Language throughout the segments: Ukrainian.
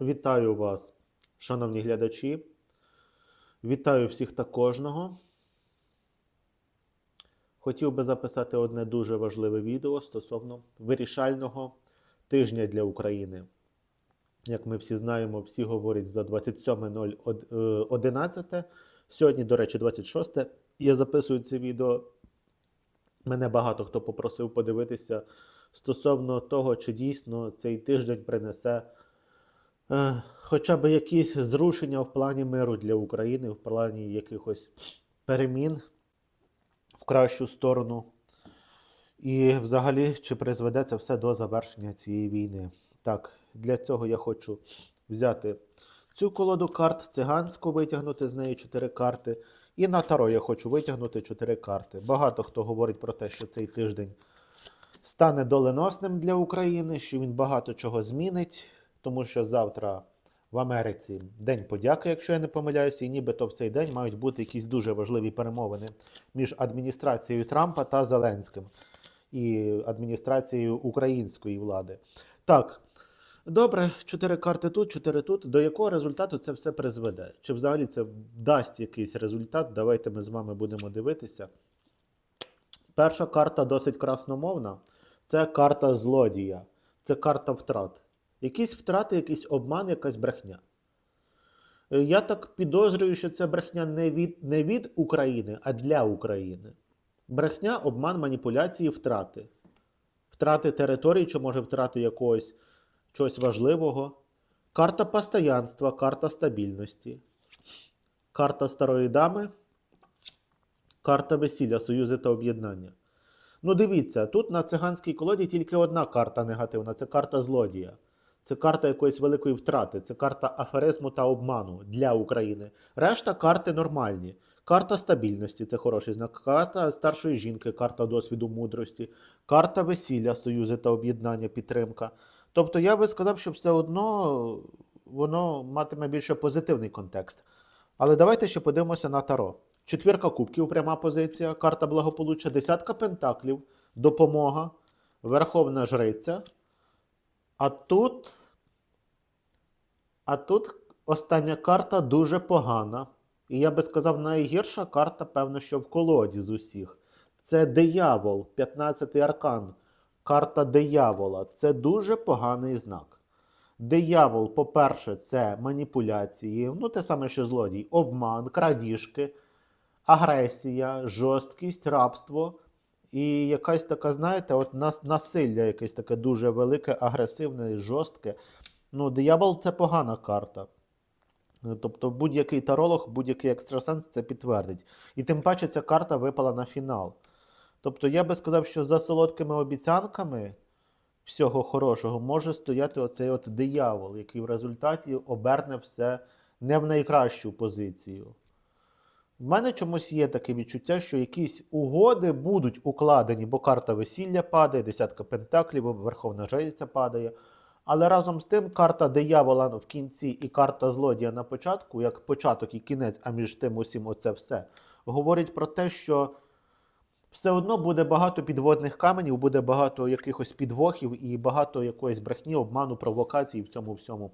Вітаю вас, шановні глядачі. Вітаю всіх та кожного. Хотів би записати одне дуже важливе відео стосовно вирішального тижня для України. Як ми всі знаємо, всі говорять за 27.011. Сьогодні, до речі, 26. Я записую це відео. Мене багато хто попросив подивитися стосовно того, чи дійсно цей тиждень принесе е, хоча б якісь зрушення в плані миру для України, в плані якихось перемін в кращу сторону. І взагалі, чи призведе це все до завершення цієї війни. Так, для цього я хочу взяти цю колоду карт, циганську витягнути з неї 4 карти. І на таро я хочу витягнути 4 карти. Багато хто говорить про те, що цей тиждень стане доленосним для України, що він багато чого змінить, тому що завтра в Америці День подяки, якщо я не помиляюся, і нібито в цей день мають бути якісь дуже важливі перемовини між адміністрацією Трампа та Зеленським і адміністрацією української влади. Так. Добре, чотири карти тут, чотири тут. До якого результату це все призведе? Чи взагалі це дасть якийсь результат? Давайте ми з вами будемо дивитися. Перша карта досить красномовна. Це карта злодія, це карта втрат. Якісь втрати, якийсь обман, якась брехня. Е, Я так підозрюю, що це брехня не від, не від України, а для України. Брехня, обман, маніпуляції, втрати. Втрати території, чи може втрати якогось чогось важливого. Карта постоянства, карта стабільності. Карта старої дами. Карта весілля, союзи та об'єднання. Ну, дивіться, тут на циганській колоді тільки одна карта негативна це карта злодія. Це карта якоїсь великої втрати, це карта аферизму та обману для України. Решта карти нормальні. Карта стабільності це хороший знак. Карта старшої жінки, карта досвіду мудрості, карта весілля, союзи та об'єднання, підтримка. Тобто я би сказав, що все одно воно матиме більше позитивний контекст. Але давайте ще подивимося на таро. Четвірка кубків, пряма позиція, карта благополуччя, десятка пентаклів, допомога, верховна жриця. А тут. А тут остання карта дуже погана. І я би сказав, найгірша карта, певно, що в колоді з усіх. Це диявол, 15-й аркан. Карта диявола. Це дуже поганий знак. Диявол, по-перше, це маніпуляції, ну те саме, що злодій, обман, крадіжки, агресія, жорсткість, рабство. І якась така, знаєте, от нас, насилля якесь таке дуже велике, агресивне, жорстке. Ну, диявол це погана карта. Тобто будь-який таролог, будь-який екстрасенс це підтвердить. І тим паче ця карта випала на фінал. Тобто я би сказав, що за солодкими обіцянками всього хорошого може стояти оцей от диявол, який в результаті оберне все не в найкращу позицію. В мене чомусь є таке відчуття, що якісь угоди будуть укладені, бо карта весілля падає, десятка пентаклів, верховна жриця падає. Але разом з тим карта диявола в кінці і карта злодія на початку, як початок і кінець, а між тим усім оце все, говорить про те, що все одно буде багато підводних каменів, буде багато якихось підвохів і багато якоїсь брехні, обману, провокацій в цьому всьому.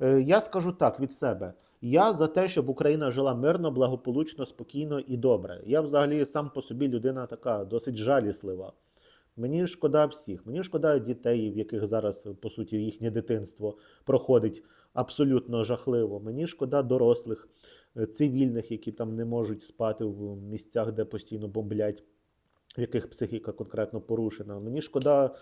Е, Я скажу так від себе. Я за те, щоб Україна жила мирно, благополучно, спокійно і добре. Я взагалі сам по собі людина така досить жаліслива. Мені шкода всіх. Мені шкода дітей, в яких зараз, по суті, їхнє дитинство проходить абсолютно жахливо. Мені шкода дорослих, е, цивільних, які там не можуть спати в місцях, де постійно бомблять, в яких психіка конкретно порушена. Мені шкода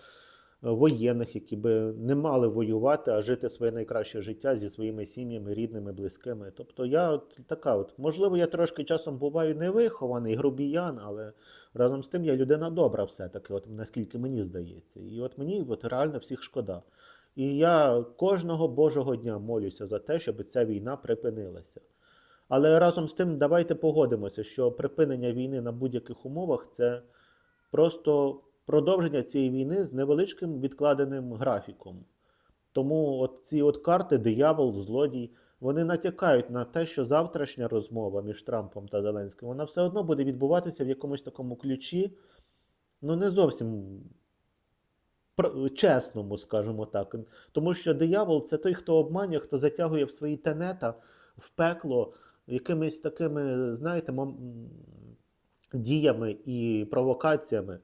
воєнних, які би не мали воювати, а жити своє найкраще життя зі своїми сім'ями, рідними, близькими. Тобто я от така, от, можливо, я трошки часом буваю невихований, грубіян, але разом з тим я людина добра все-таки, от наскільки мені здається. І от мені от реально всіх шкода. І я кожного Божого дня молюся за те, щоб ця війна припинилася. Але разом з тим, давайте погодимося, що припинення війни на будь-яких умовах це просто продовження цієї війни з невеличким відкладеним графіком. Тому от ці от карти, диявол, злодій, вони натякають на те, що завтрашня розмова між Трампом та Зеленським вона все одно буде відбуватися в якомусь такому ключі, ну не зовсім чесному, скажімо так. Тому що диявол це той, хто обманює, хто затягує в свої тенета, в пекло якимись такими, знаєте, діями і провокаціями.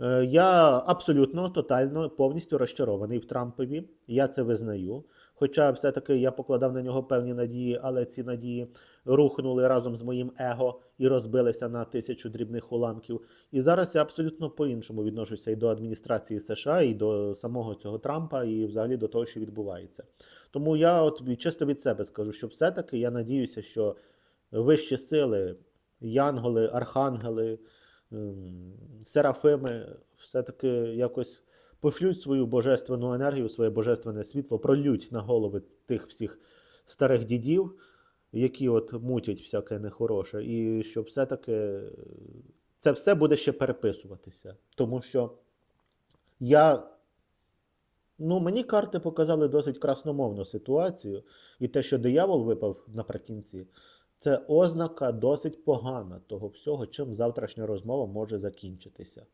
Е, Я абсолютно тотально повністю розчарований в Трампові. Я це визнаю. Хоча все-таки я покладав на нього певні надії, але ці надії рухнули разом з моїм его і розбилися на тисячу дрібних уламків. І зараз я абсолютно по-іншому відношуся і до адміністрації США, і до самого цього Трампа, і взагалі до того, що відбувається. Тому я от чисто від себе скажу, що все-таки я надіюся, що вищі сили, янголи, архангели, серафими все-таки якось пошлють свою божественну енергію, своє божественне світло, пролють на голови тих всіх старих дідів, які от мутять всяке нехороше, і щоб все-таки це все буде ще переписуватися. Тому що я. Ну, мені карти показали досить красномовну ситуацію, і те, що диявол випав наприкінці, це ознака досить погана того всього, чим завтрашня розмова може закінчитися.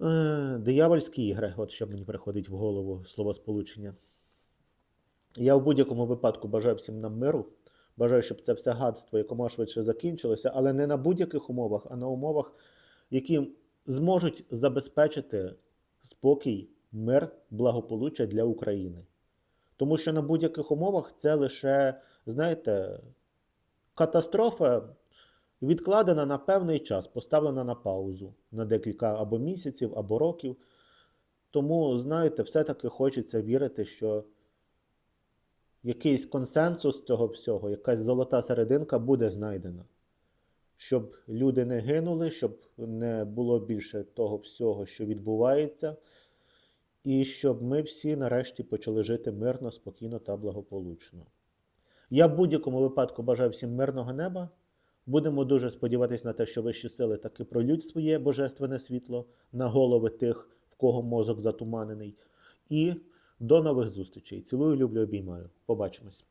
Е, диявольські ігри, от що мені приходить в голову словосполучення. Я в будь-якому випадку бажаю всім нам миру. Бажаю, щоб це все гадство якомога швидше закінчилося, але не на будь-яких умовах, а на умовах, які зможуть забезпечити спокій, мир, благополуччя для України. Тому що на будь-яких умовах це лише, знаєте, катастрофа відкладена на певний час, поставлена на паузу на декілька або місяців, або років. Тому, знаєте, все-таки хочеться вірити, що якийсь консенсус цього всього, якась золота серединка буде знайдена. Щоб люди не гинули, щоб не було більше того всього, що відбувається, і щоб ми всі нарешті почали жити мирно, спокійно та благополучно. Я в будь-якому випадку бажаю всім мирного неба. Будемо дуже сподіватися на те, що вищі сили таки пролють своє божественне світло на голови тих, в кого мозок затуманений. І до нових зустрічей. Цілую, люблю, обіймаю. Побачимось.